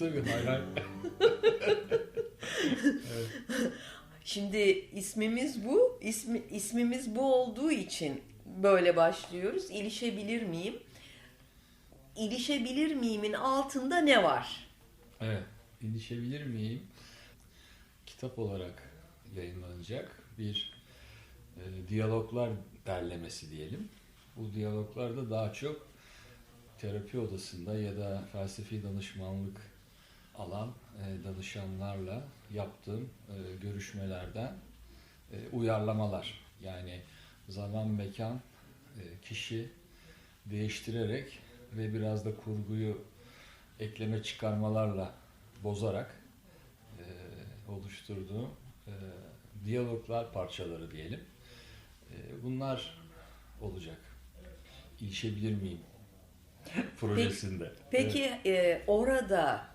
Tabii hay hay. Şimdi ismimiz bu. İsmi, ismimiz bu olduğu için böyle başlıyoruz. İlişebilir miyim? İlişebilir miyimin altında ne var? Evet. İlişebilir miyim? Kitap olarak yayınlanacak bir e, diyaloglar derlemesi diyelim. Bu diyaloglarda daha çok terapi odasında ya da felsefi danışmanlık alan e, danışanlarla yaptığım e, görüşmelerden e, uyarlamalar. Yani zaman, mekan, e, kişi değiştirerek ve biraz da kurguyu ekleme çıkarmalarla bozarak e, oluşturduğum e, diyaloglar parçaları diyelim. E, bunlar olacak. İlişebilir miyim? projesinde. Peki e, orada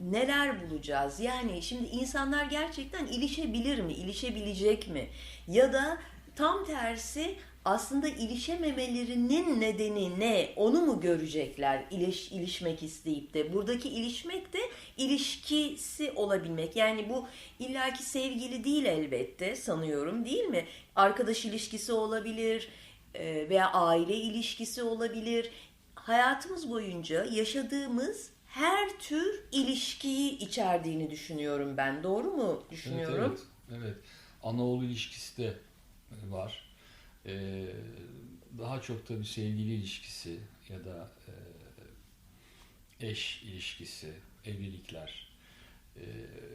neler bulacağız? Yani şimdi insanlar gerçekten ilişebilir mi? İlişebilecek mi? Ya da tam tersi aslında ilişememelerinin nedeni ne? Onu mu görecekler iliş, ilişmek isteyip de? Buradaki ilişmek de ilişkisi olabilmek. Yani bu illaki sevgili değil elbette sanıyorum değil mi? Arkadaş ilişkisi olabilir e, veya aile ilişkisi olabilir. Hayatımız boyunca yaşadığımız her tür ilişkiyi içerdiğini düşünüyorum ben. Doğru mu düşünüyorum? Evet, evet, evet. Ana-oğul ilişkisi de var. Ee, daha çok tabii sevgili ilişkisi ya da e, eş ilişkisi, evlilikler e,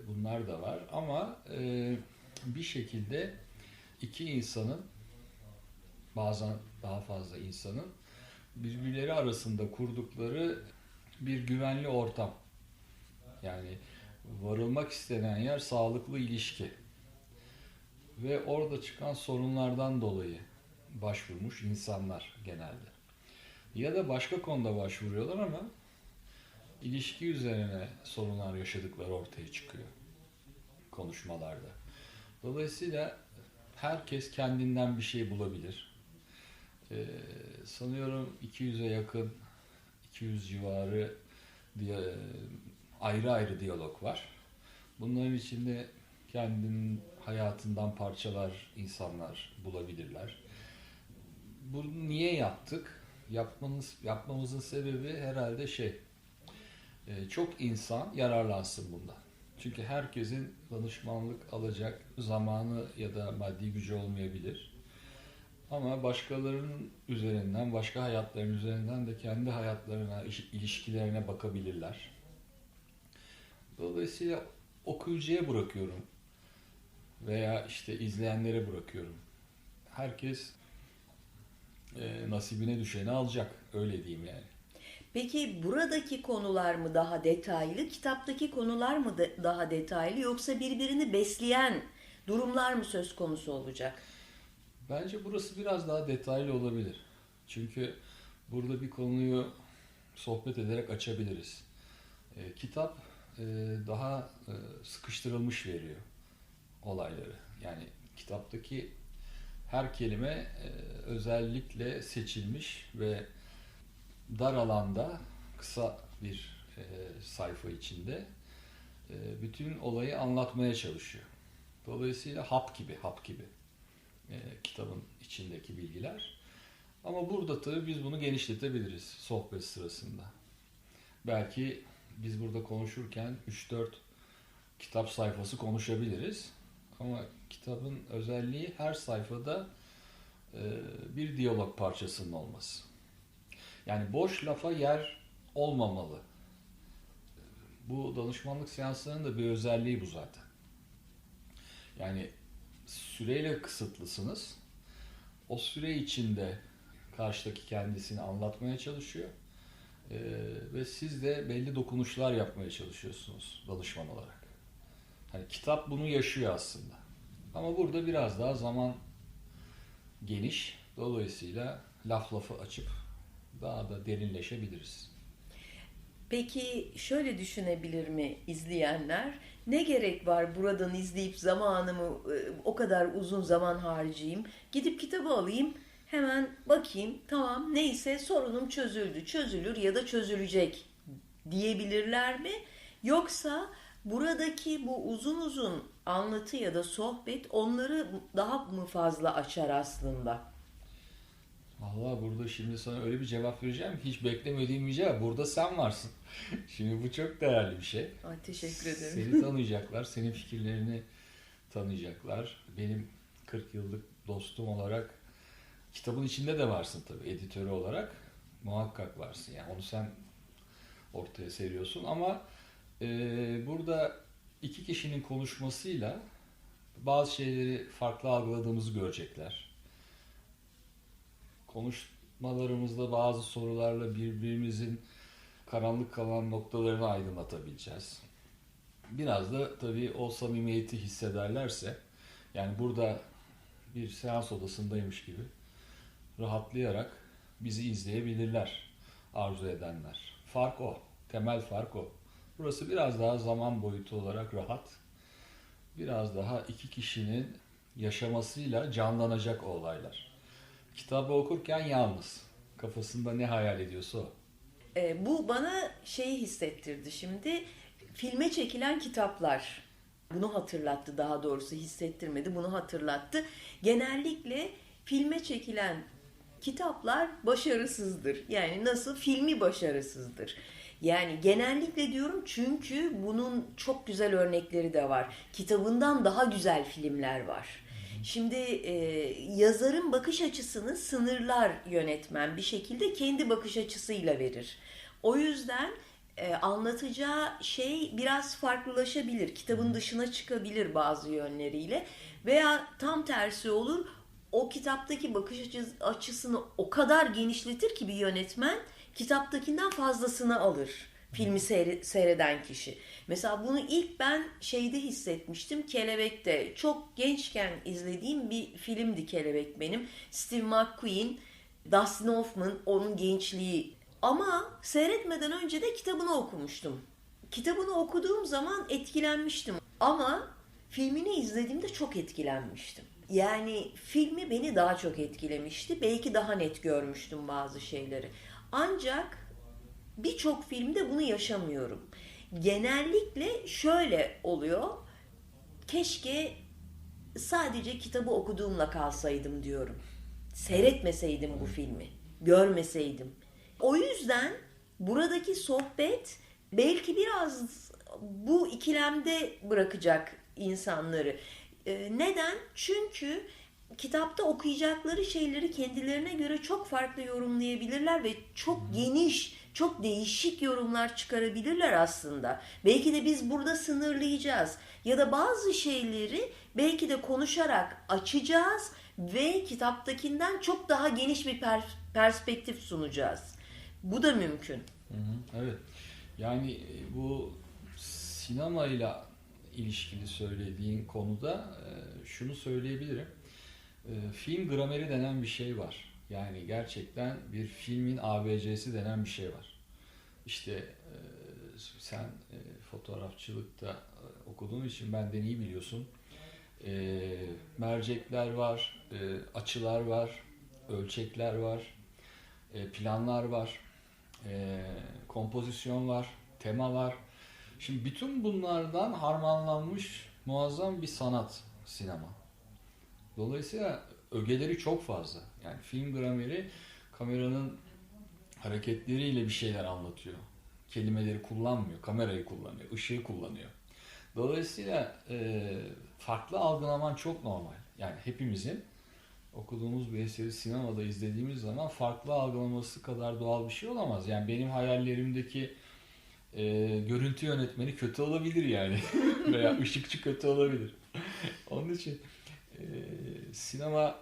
bunlar da var. Ama e, bir şekilde iki insanın bazen daha fazla insanın birbirleri arasında kurdukları bir güvenli ortam. Yani varılmak istenen yer sağlıklı ilişki. Ve orada çıkan sorunlardan dolayı başvurmuş insanlar genelde. Ya da başka konuda başvuruyorlar ama ilişki üzerine sorunlar yaşadıkları ortaya çıkıyor konuşmalarda. Dolayısıyla herkes kendinden bir şey bulabilir. Ee, sanıyorum 200'e yakın 200 civarı diye ayrı ayrı diyalog var. Bunların içinde kendinin hayatından parçalar insanlar bulabilirler. Bunu niye yaptık? Yapmanız, yapmamızın sebebi herhalde şey, e, çok insan yararlansın bundan. Çünkü herkesin danışmanlık alacak zamanı ya da maddi gücü olmayabilir. Ama başkalarının üzerinden, başka hayatların üzerinden de kendi hayatlarına, ilişkilerine bakabilirler. Dolayısıyla okuyucuya bırakıyorum veya işte izleyenlere bırakıyorum. Herkes e, nasibine düşeni alacak, öyle diyeyim yani. Peki buradaki konular mı daha detaylı, kitaptaki konular mı de daha detaylı yoksa birbirini besleyen durumlar mı söz konusu olacak? Bence burası biraz daha detaylı olabilir. Çünkü burada bir konuyu sohbet ederek açabiliriz. E, kitap e, daha e, sıkıştırılmış veriyor olayları. Yani kitaptaki her kelime e, özellikle seçilmiş ve dar alanda kısa bir e, sayfa içinde e, bütün olayı anlatmaya çalışıyor. Dolayısıyla hap gibi, hap gibi e, kitabın içindeki bilgiler. Ama burada tabii biz bunu genişletebiliriz sohbet sırasında. Belki biz burada konuşurken 3-4 kitap sayfası konuşabiliriz. Ama kitabın özelliği her sayfada e, bir diyalog parçasının olması. Yani boş lafa yer olmamalı. Bu danışmanlık seanslarının da bir özelliği bu zaten. Yani süreyle kısıtlısınız. O süre içinde karşıdaki kendisini anlatmaya çalışıyor. Ee, ve siz de belli dokunuşlar yapmaya çalışıyorsunuz danışman olarak. Hani kitap bunu yaşıyor aslında. Ama burada biraz daha zaman geniş. Dolayısıyla laf lafı açıp daha da derinleşebiliriz. Peki şöyle düşünebilir mi izleyenler? Ne gerek var buradan izleyip zamanımı o kadar uzun zaman harcayayım? Gidip kitabı alayım, hemen bakayım, tamam neyse sorunum çözüldü, çözülür ya da çözülecek diyebilirler mi? Yoksa buradaki bu uzun uzun anlatı ya da sohbet onları daha mı fazla açar aslında? Vallahi burada şimdi sana öyle bir cevap vereceğim ki hiç beklemediğim bir cevap. Burada sen varsın. Şimdi bu çok değerli bir şey. Ay, teşekkür ederim. Seni tanıyacaklar, senin fikirlerini tanıyacaklar. Benim 40 yıllık dostum olarak kitabın içinde de varsın tabii editörü olarak. Muhakkak varsın yani onu sen ortaya seriyorsun ama e, burada iki kişinin konuşmasıyla bazı şeyleri farklı algıladığımızı görecekler. Konuşmalarımızda bazı sorularla birbirimizin karanlık kalan noktalarını aydınlatabileceğiz. Biraz da tabii o samimiyeti hissederlerse yani burada bir seans odasındaymış gibi rahatlayarak bizi izleyebilirler arzu edenler. Fark o. Temel fark o. Burası biraz daha zaman boyutu olarak rahat. Biraz daha iki kişinin yaşamasıyla canlanacak olaylar. Kitabı okurken yalnız. Kafasında ne hayal ediyorsa o. E, bu bana şeyi hissettirdi şimdi. Filme çekilen kitaplar. Bunu hatırlattı daha doğrusu hissettirmedi. Bunu hatırlattı. Genellikle filme çekilen kitaplar başarısızdır. Yani nasıl? Filmi başarısızdır. Yani genellikle diyorum çünkü bunun çok güzel örnekleri de var. Kitabından daha güzel filmler var. Şimdi e, yazarın bakış açısını sınırlar yönetmen bir şekilde kendi bakış açısıyla verir. O yüzden e, anlatacağı şey biraz farklılaşabilir. Kitabın dışına çıkabilir bazı yönleriyle veya tam tersi olur. O kitaptaki bakış açı- açısını o kadar genişletir ki bir yönetmen kitaptakinden fazlasını alır filmi seyre- seyreden kişi. Mesela bunu ilk ben şeyde hissetmiştim Kelebek'te. Çok gençken izlediğim bir filmdi Kelebek benim. Steve McQueen, Dustin Hoffman onun gençliği. Ama seyretmeden önce de kitabını okumuştum. Kitabını okuduğum zaman etkilenmiştim. Ama filmini izlediğimde çok etkilenmiştim. Yani filmi beni daha çok etkilemişti. Belki daha net görmüştüm bazı şeyleri. Ancak birçok filmde bunu yaşamıyorum. Genellikle şöyle oluyor. Keşke sadece kitabı okuduğumla kalsaydım diyorum. Seyretmeseydim bu filmi. Görmeseydim. O yüzden buradaki sohbet belki biraz bu ikilemde bırakacak insanları. Ee, neden? Çünkü kitapta okuyacakları şeyleri kendilerine göre çok farklı yorumlayabilirler ve çok geniş, çok değişik yorumlar çıkarabilirler aslında. Belki de biz burada sınırlayacağız ya da bazı şeyleri belki de konuşarak açacağız ve kitaptakinden çok daha geniş bir per- perspektif sunacağız. Bu da mümkün. Evet. Yani e, bu sinemayla ilişkili söylediğin konuda e, şunu söyleyebilirim. E, Film grameri denen bir şey var. Yani gerçekten bir filmin ABC'si denen bir şey var. İşte e, sen e, fotoğrafçılıkta e, okuduğun için benden iyi biliyorsun. E, Mercekler var, e, açılar var, ölçekler var, e, planlar var e, kompozisyon var, tema var. Şimdi bütün bunlardan harmanlanmış muazzam bir sanat sinema. Dolayısıyla ögeleri çok fazla. Yani film grameri kameranın hareketleriyle bir şeyler anlatıyor. Kelimeleri kullanmıyor, kamerayı kullanıyor, ışığı kullanıyor. Dolayısıyla e, farklı algılaman çok normal. Yani hepimizin okuduğumuz bir eseri sinemada izlediğimiz zaman farklı algılaması kadar doğal bir şey olamaz. Yani benim hayallerimdeki e, görüntü yönetmeni kötü olabilir yani. Veya ışıkçı kötü olabilir. Onun için sinema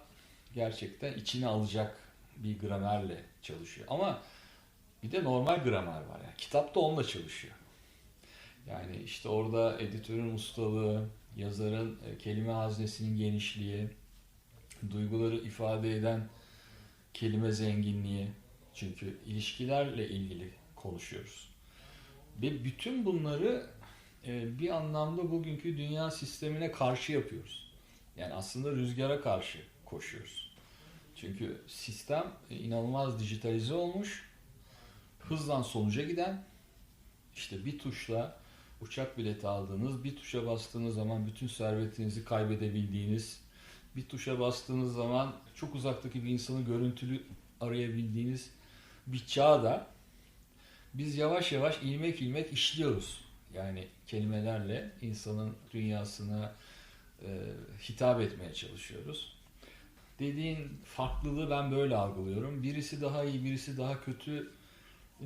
gerçekten içine alacak bir gramerle çalışıyor. Ama bir de normal gramer var. Yani kitap da onunla çalışıyor. Yani işte orada editörün ustalığı, yazarın e, kelime haznesinin genişliği, duyguları ifade eden kelime zenginliği. Çünkü ilişkilerle ilgili konuşuyoruz. Ve bütün bunları e, bir anlamda bugünkü dünya sistemine karşı yapıyoruz. Yani aslında rüzgara karşı koşuyoruz. Çünkü sistem e, inanılmaz dijitalize olmuş, hızla sonuca giden işte bir tuşla uçak bileti aldığınız, bir tuşa bastığınız zaman bütün servetinizi kaybedebildiğiniz, bir tuşa bastığınız zaman çok uzaktaki bir insanı görüntülü arayabildiğiniz bir çağda biz yavaş yavaş ilmek ilmek işliyoruz. Yani kelimelerle insanın dünyasına e, hitap etmeye çalışıyoruz. Dediğin farklılığı ben böyle algılıyorum. Birisi daha iyi, birisi daha kötü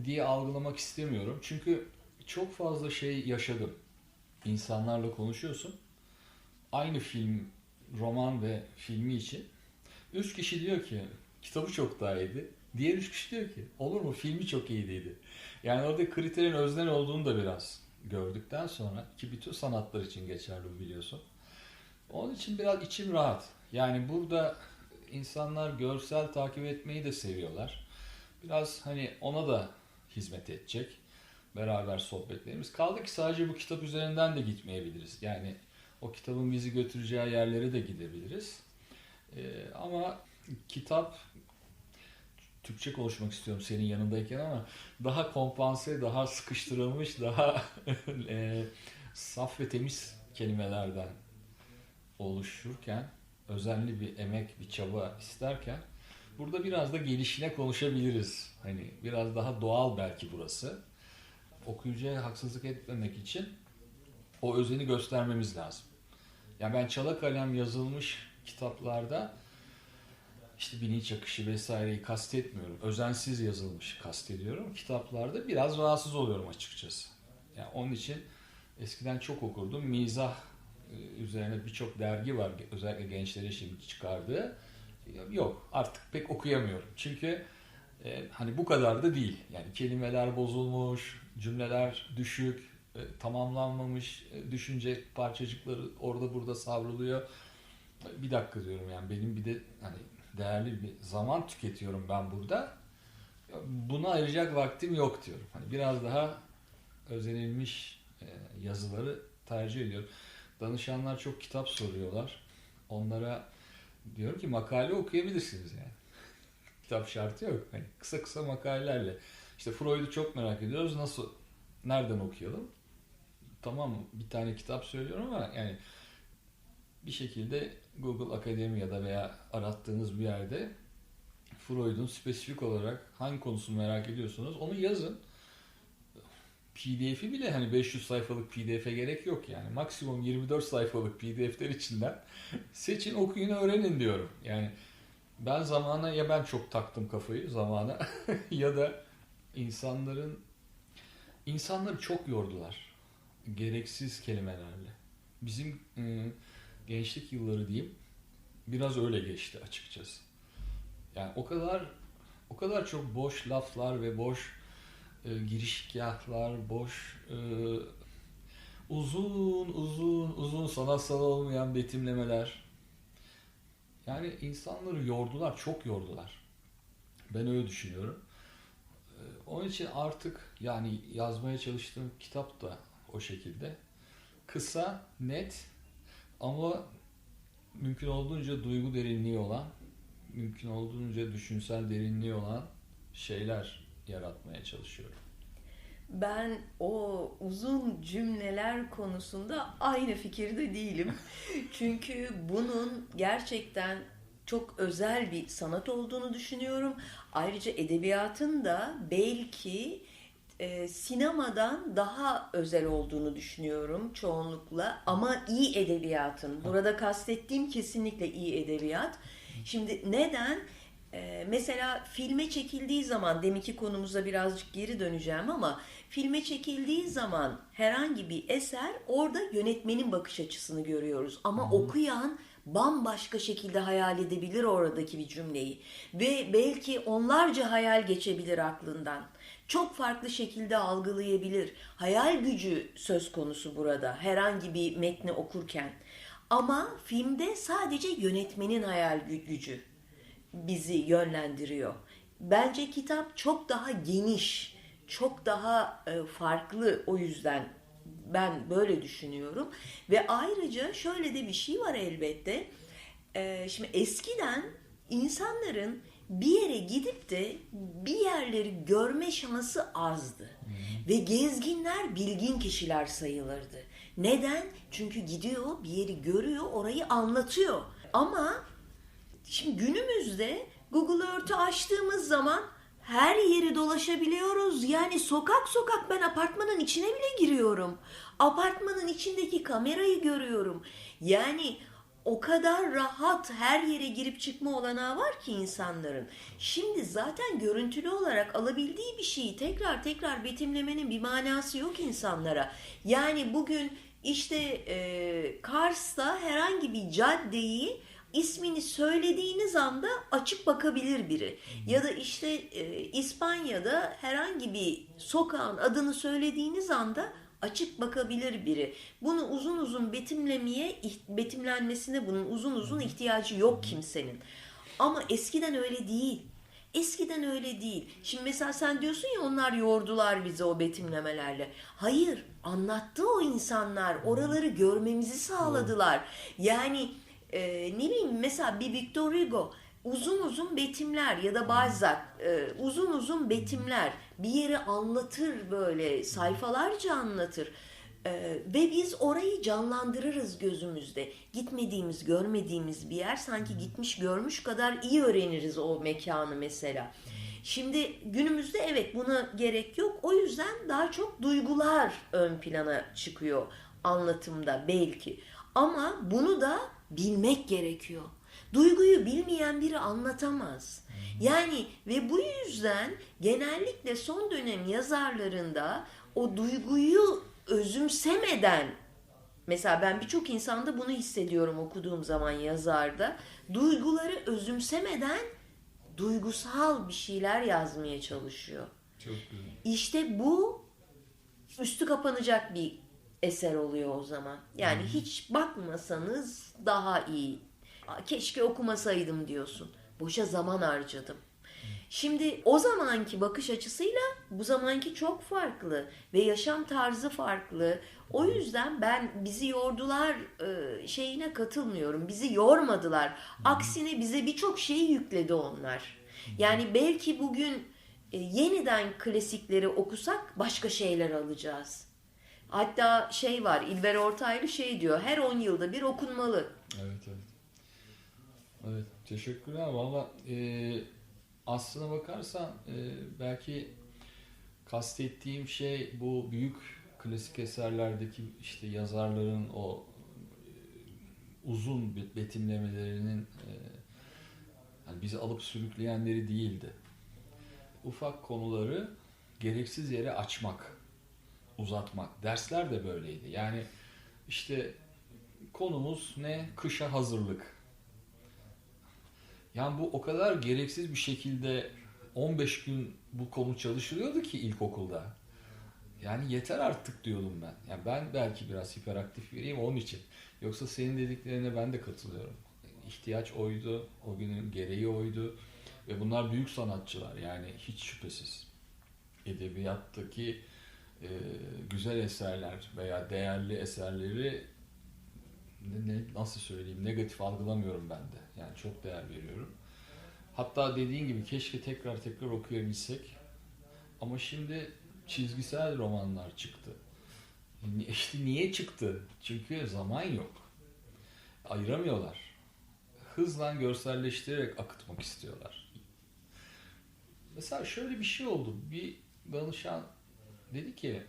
diye algılamak istemiyorum. Çünkü çok fazla şey yaşadım. İnsanlarla konuşuyorsun. Aynı film, roman ve filmi için. Üç kişi diyor ki kitabı çok daha iyiydi. Diğer üç kişi diyor ki olur mu filmi çok iyiydi. Yani orada kriterin özden olduğunu da biraz gördükten sonra ki bütün sanatlar için geçerli bu biliyorsun. Onun için biraz içim rahat. Yani burada insanlar görsel takip etmeyi de seviyorlar. Biraz hani ona da hizmet edecek beraber sohbetlerimiz. Kaldı ki sadece bu kitap üzerinden de gitmeyebiliriz. Yani o kitabın bizi götüreceği yerlere de gidebiliriz. Ee, ama kitap Türkçe konuşmak istiyorum senin yanındayken ama daha kompanse, daha sıkıştırılmış, daha e, saf ve temiz kelimelerden oluşurken, özenli bir emek, bir çaba isterken burada biraz da gelişine konuşabiliriz. Hani biraz daha doğal belki burası. Okuyucuya haksızlık etmemek için o özeni göstermemiz lazım. Yani ben çala kalem yazılmış kitaplarda işte bilinç akışı vesaireyi kastetmiyorum. Özensiz yazılmış kastediyorum. Kitaplarda biraz rahatsız oluyorum açıkçası. Yani onun için eskiden çok okurdum. Mizah üzerine birçok dergi var. Özellikle gençlere şimdi çıkardığı. Yok artık pek okuyamıyorum. Çünkü e, hani bu kadar da değil. Yani kelimeler bozulmuş, cümleler düşük, e, tamamlanmamış, e, düşünce parçacıkları orada burada savruluyor. Bir dakika diyorum yani benim bir de hani değerli bir zaman tüketiyorum ben burada. Buna ayıracak vaktim yok diyorum. Hani biraz daha özenilmiş e, yazıları tercih ediyorum. Danışanlar çok kitap soruyorlar. Onlara diyorum ki makale okuyabilirsiniz yani. kitap şartı yok. Hani kısa kısa makalelerle. İşte Freud'u çok merak ediyoruz. Nasıl, nereden okuyalım? Tamam bir tane kitap söylüyorum ama yani bir şekilde Google Akademi ya da veya arattığınız bir yerde Freud'un spesifik olarak hangi konusunu merak ediyorsunuz onu yazın. PDF'i bile hani 500 sayfalık PDF'e gerek yok yani. Maksimum 24 sayfalık PDF'ler içinden seçin, okuyun, öğrenin diyorum. Yani ben zamana ya ben çok taktım kafayı zamana ya da insanların insanları çok yordular. Gereksiz kelimelerle. Bizim ıı, gençlik yılları diyeyim biraz öyle geçti açıkçası. Yani o kadar o kadar çok boş laflar ve boş e, girişgahlar, boş e, uzun uzun uzun sanatsal olmayan betimlemeler. Yani insanları yordular, çok yordular. Ben öyle düşünüyorum. E, onun için artık yani yazmaya çalıştığım kitap da o şekilde. Kısa, net ama mümkün olduğunca duygu derinliği olan, mümkün olduğunca düşünsel derinliği olan şeyler yaratmaya çalışıyorum. Ben o uzun cümleler konusunda aynı fikirde değilim. Çünkü bunun gerçekten çok özel bir sanat olduğunu düşünüyorum. Ayrıca edebiyatın da belki e, sinemadan daha özel olduğunu düşünüyorum çoğunlukla. Ama iyi edebiyatın. Burada kastettiğim kesinlikle iyi edebiyat. Şimdi neden? E, mesela filme çekildiği zaman, deminki konumuza birazcık geri döneceğim ama filme çekildiği zaman herhangi bir eser orada yönetmenin bakış açısını görüyoruz. Ama hı. okuyan bambaşka şekilde hayal edebilir oradaki bir cümleyi. Ve belki onlarca hayal geçebilir aklından. Çok farklı şekilde algılayabilir. Hayal gücü söz konusu burada herhangi bir metni okurken. Ama filmde sadece yönetmenin hayal gü- gücü bizi yönlendiriyor. Bence kitap çok daha geniş, çok daha e, farklı o yüzden ben böyle düşünüyorum. Ve ayrıca şöyle de bir şey var elbette. E, şimdi eskiden insanların bir yere gidip de bir yerleri görme şansı azdı. Ve gezginler bilgin kişiler sayılırdı. Neden? Çünkü gidiyor, bir yeri görüyor, orayı anlatıyor. Ama şimdi günümüzde Google Earth'ü açtığımız zaman her yeri dolaşabiliyoruz. Yani sokak sokak ben apartmanın içine bile giriyorum. Apartmanın içindeki kamerayı görüyorum. Yani o kadar rahat her yere girip çıkma olanağı var ki insanların. Şimdi zaten görüntülü olarak alabildiği bir şeyi tekrar tekrar betimlemenin bir manası yok insanlara. Yani bugün işte e, Kars'ta herhangi bir caddeyi ismini söylediğiniz anda açıp bakabilir biri. Ya da işte e, İspanya'da herhangi bir sokağın adını söylediğiniz anda açıp bakabilir biri. Bunu uzun uzun betimlemeye, betimlenmesine bunun uzun uzun ihtiyacı yok kimsenin. Ama eskiden öyle değil. Eskiden öyle değil. Şimdi mesela sen diyorsun ya onlar yordular bizi o betimlemelerle. Hayır, anlattı o insanlar. Oraları görmemizi sağladılar. Yani e, ne bileyim mesela bir Victor Hugo uzun uzun betimler ya da Balzac e, uzun uzun betimler bir yeri anlatır böyle sayfalarca anlatır. E, ve biz orayı canlandırırız gözümüzde. Gitmediğimiz, görmediğimiz bir yer sanki gitmiş görmüş kadar iyi öğreniriz o mekanı mesela. Şimdi günümüzde evet buna gerek yok. O yüzden daha çok duygular ön plana çıkıyor anlatımda belki. Ama bunu da bilmek gerekiyor. Duyguyu bilmeyen biri anlatamaz. Yani ve bu yüzden genellikle son dönem yazarlarında o duyguyu özümsemeden mesela ben birçok insanda bunu hissediyorum okuduğum zaman yazarda duyguları özümsemeden duygusal bir şeyler yazmaya çalışıyor. Çok güzel. İşte bu üstü kapanacak bir eser oluyor o zaman. Yani hiç bakmasanız daha iyi. Keşke okumasaydım diyorsun. Boşa zaman harcadım. Şimdi o zamanki bakış açısıyla bu zamanki çok farklı ve yaşam tarzı farklı. O yüzden ben bizi yordular e, şeyine katılmıyorum. Bizi yormadılar. Aksine bize birçok şeyi yükledi onlar. Yani belki bugün e, yeniden klasikleri okusak başka şeyler alacağız. Hatta şey var İlber Ortaylı şey diyor her 10 yılda bir okunmalı. Evet evet. Evet teşekkürler. Valla e, aslına bakarsan e, belki kastettiğim şey bu büyük klasik eserlerdeki işte yazarların o e, uzun bet- betimlemelerinin e, hani bizi alıp sürükleyenleri değildi. Ufak konuları gereksiz yere açmak, uzatmak. Dersler de böyleydi. Yani işte konumuz ne? Kışa hazırlık. Yani bu o kadar gereksiz bir şekilde 15 gün bu konu çalışılıyordu ki ilkokulda. Yani yeter artık diyordum ben. Yani ben belki biraz hiperaktif biriyim onun için. Yoksa senin dediklerine ben de katılıyorum. İhtiyaç oydu, o günün gereği oydu. Ve bunlar büyük sanatçılar yani hiç şüphesiz. Edebiyattaki e, güzel eserler veya değerli eserleri ne, ne- nasıl söyleyeyim negatif algılamıyorum ben de. Yani çok değer veriyorum. Hatta dediğin gibi keşke tekrar tekrar okuyabilsek. Ama şimdi çizgisel romanlar çıktı. İşte niye çıktı? Çünkü zaman yok. Ayıramıyorlar. Hızla görselleştirerek akıtmak istiyorlar. Mesela şöyle bir şey oldu. Bir danışan dedi ki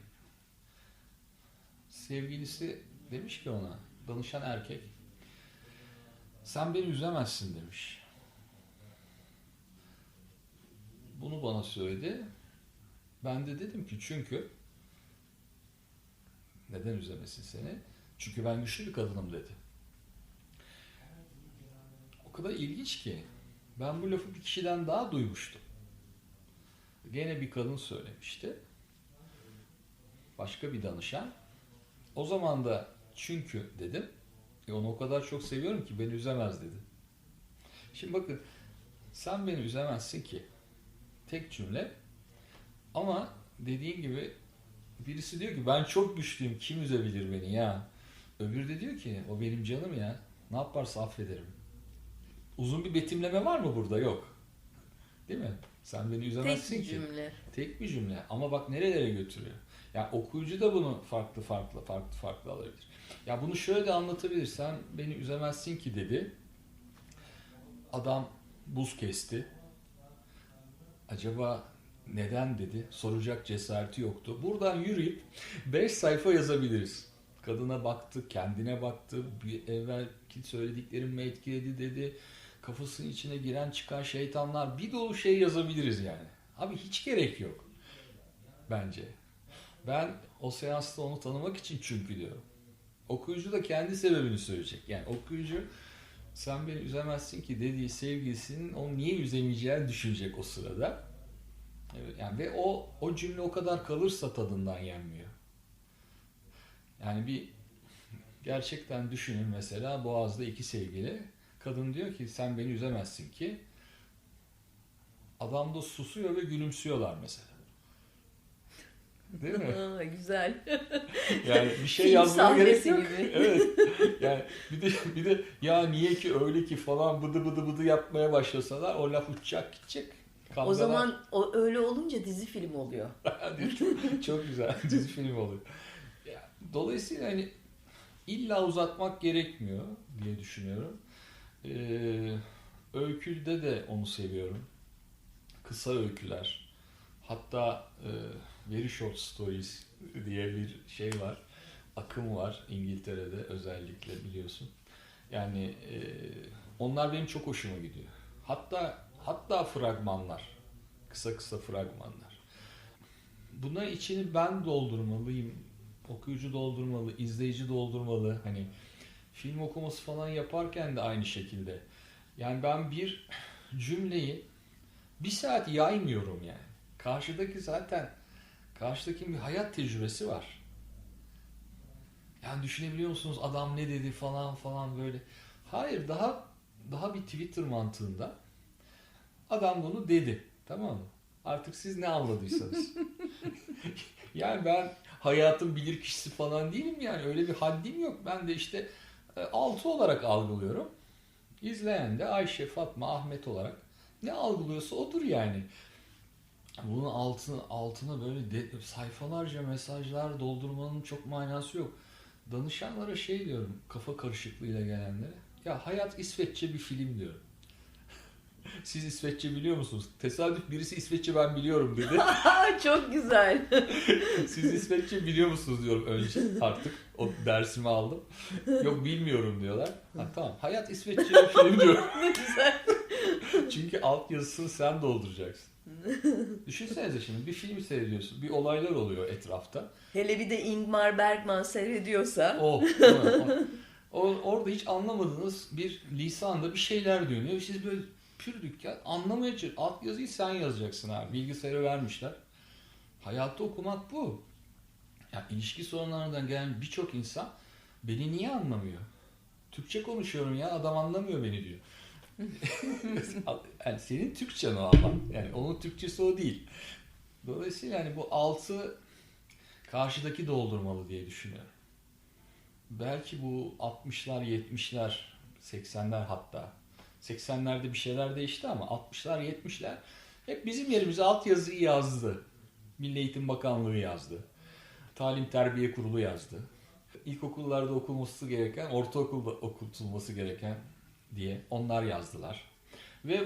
sevgilisi demiş ki ona danışan erkek sen beni üzemezsin demiş. Bunu bana söyledi. Ben de dedim ki çünkü neden üzemesin seni? Çünkü ben güçlü bir kadınım dedi. O kadar ilginç ki ben bu lafı bir kişiden daha duymuştum. Gene bir kadın söylemişti. Başka bir danışan. O zaman da çünkü dedim. E onu o kadar çok seviyorum ki beni üzemez dedi. Şimdi bakın sen beni üzemezsin ki. Tek cümle. Ama dediğin gibi birisi diyor ki ben çok güçlüyüm kim üzebilir beni ya. Öbürü de diyor ki o benim canım ya. Ne yaparsa affederim. Uzun bir betimleme var mı burada? Yok. Değil mi? Sen beni Tek üzemezsin bir ki. cümle. Tek bir cümle ama bak nerelere götürüyor. Yani okuyucu da bunu farklı farklı farklı farklı alabilir. Ya bunu şöyle de anlatabilir. Sen beni üzemezsin ki dedi. Adam buz kesti. Acaba neden dedi. Soracak cesareti yoktu. Buradan yürüyüp 5 sayfa yazabiliriz. Kadına baktı, kendine baktı. Bir evvelki söylediklerim mi etkiledi dedi. Kafasının içine giren çıkan şeytanlar bir dolu şey yazabiliriz yani. Abi hiç gerek yok. Bence. Ben o seansta onu tanımak için çünkü diyorum. Okuyucu da kendi sebebini söyleyecek. Yani okuyucu sen beni üzemezsin ki dediği sevgilisinin onu niye üzemeyeceğini düşünecek o sırada. Yani ve o o cümle o kadar kalırsa tadından yenmiyor. Yani bir gerçekten düşünün mesela Boğaz'da iki sevgili. Kadın diyor ki sen beni üzemezsin ki. Adam da susuyor ve gülümsüyorlar mesela. Değil mi? Güzel. Yani bir şey yazmaya gerek yok. gibi. Evet. Yani bir de bir de ya niye ki öyle ki falan bıdı bıdı bıdı yapmaya başlasalar o laf uçacak gidecek. O Kavgalar- zaman o öyle olunca dizi film oluyor. çok, çok güzel dizi film oluyor. Dolayısıyla hani illa uzatmak gerekmiyor diye düşünüyorum. Ee, öyküde de onu seviyorum. Kısa öyküler. Hatta e, Very Short Stories diye bir şey var. Akım var İngiltere'de özellikle biliyorsun. Yani e, onlar benim çok hoşuma gidiyor. Hatta hatta fragmanlar. Kısa kısa fragmanlar. Buna içini ben doldurmalıyım. Okuyucu doldurmalı, izleyici doldurmalı. Hani film okuması falan yaparken de aynı şekilde. Yani ben bir cümleyi bir saat yaymıyorum yani. Karşıdaki zaten karşıdaki bir hayat tecrübesi var. Yani düşünebiliyor musunuz adam ne dedi falan falan böyle. Hayır daha daha bir Twitter mantığında adam bunu dedi. Tamam mı? Artık siz ne anladıysanız. yani ben hayatın bilir kişisi falan değilim yani öyle bir haddim yok. Ben de işte e, altı olarak algılıyorum. İzleyen de Ayşe, Fatma, Ahmet olarak ne algılıyorsa odur yani. Bunun altına, altına böyle de- sayfalarca mesajlar doldurmanın çok manası yok. Danışanlara şey diyorum, kafa karışıklığıyla gelenlere. Ya hayat İsveççe bir film diyorum. Siz İsveççe biliyor musunuz? Tesadüf birisi İsveççe ben biliyorum dedi. Çok güzel. Siz İsveççe biliyor musunuz diyorum önce artık. O dersimi aldım. Yok bilmiyorum diyorlar. Ha, tamam. Hayat İsveççe bir film diyorum. ne güzel. Çünkü altyazısını sen dolduracaksın. Düşünsenize şimdi bir film seyrediyorsun. Bir olaylar oluyor etrafta. Hele bir de Ingmar Bergman seyrediyorsa. Oh? O, orada hiç anlamadığınız bir lisanda bir şeyler dönüyor. Siz böyle pür dükkan anlamaya. Alt yazıyı sen yazacaksın abi. Bilgisayara vermişler. Hayatta okumak bu. Ya ilişki sorunlarından gelen birçok insan beni niye anlamıyor? Türkçe konuşuyorum ya adam anlamıyor beni diyor. yani senin Türkçen o ama. Yani onun Türkçesi o değil. Dolayısıyla hani bu altı karşıdaki doldurmalı diye düşünüyorum. Belki bu 60'lar, 70'ler, 80'ler hatta. 80'lerde bir şeyler değişti ama 60'lar, 70'ler hep bizim yerimize altyazıyı yazdı. Milli Eğitim Bakanlığı yazdı. Talim Terbiye Kurulu yazdı. İlkokullarda okunması gereken, ortaokulda okutulması gereken diye onlar yazdılar. Ve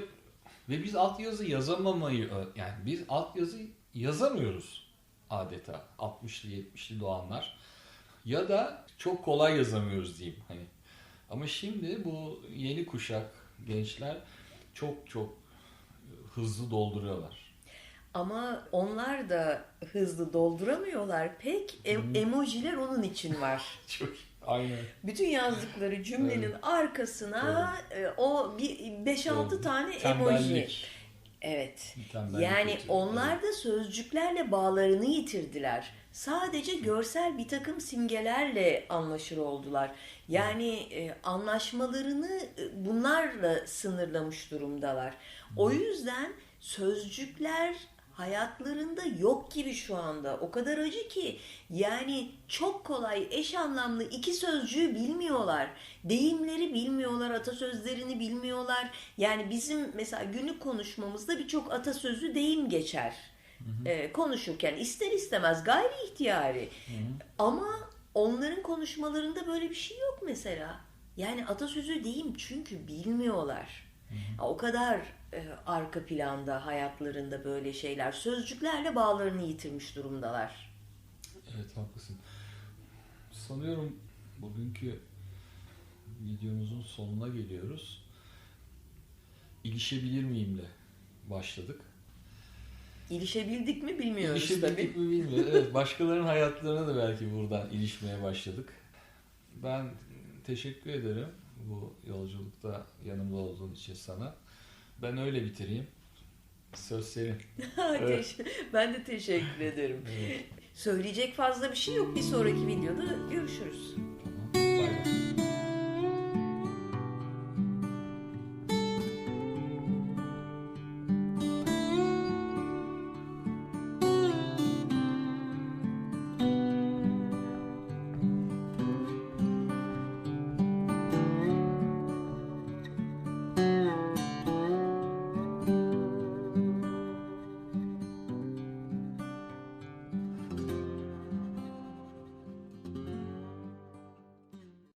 ve biz altyazı yazamamayı yani biz altyazı yazamıyoruz adeta 60'lı 70'li doğanlar. Ya da çok kolay yazamıyoruz diyeyim hani. Ama şimdi bu yeni kuşak gençler çok çok hızlı dolduruyorlar. Ama onlar da hızlı dolduramıyorlar pek. E- emojiler onun için var. Çok aynen. Bütün yazdıkları cümlenin arkasına e, o bir 5-6 Evet. tane emoji. Evet. Tembellik Yani getiriyor. onlar da sözcüklerle bağlarını yitirdiler. Sadece görsel bir takım simgelerle anlaşır oldular. Yani e, anlaşmalarını e, bunlarla sınırlamış durumdalar. O yüzden sözcükler hayatlarında yok gibi şu anda. O kadar acı ki yani çok kolay eş anlamlı iki sözcüğü bilmiyorlar. Deyimleri bilmiyorlar, atasözlerini bilmiyorlar. Yani bizim mesela günlük konuşmamızda birçok atasözü deyim geçer. Ee, konuşurken ister istemez gayri ihtiyari. Ama onların konuşmalarında böyle bir şey yok mesela. Yani atasözü deyim çünkü bilmiyorlar. Ha, O kadar e, arka planda hayatlarında böyle şeyler sözcüklerle bağlarını yitirmiş durumdalar. Evet haklısın. Sanıyorum bugünkü videomuzun sonuna geliyoruz. İlişebilir miyimle başladık. İlişebildik mi bilmiyoruz İlişebildik tabii. mi bilmiyorum. Evet, başkalarının hayatlarına da belki buradan ilişmeye başladık. Ben teşekkür ederim bu yolculukta yanımda olduğun için sana. Ben öyle bitireyim. Söz senin. Evet. Ben de teşekkür ederim. Evet. Söyleyecek fazla bir şey yok. Bir sonraki videoda görüşürüz.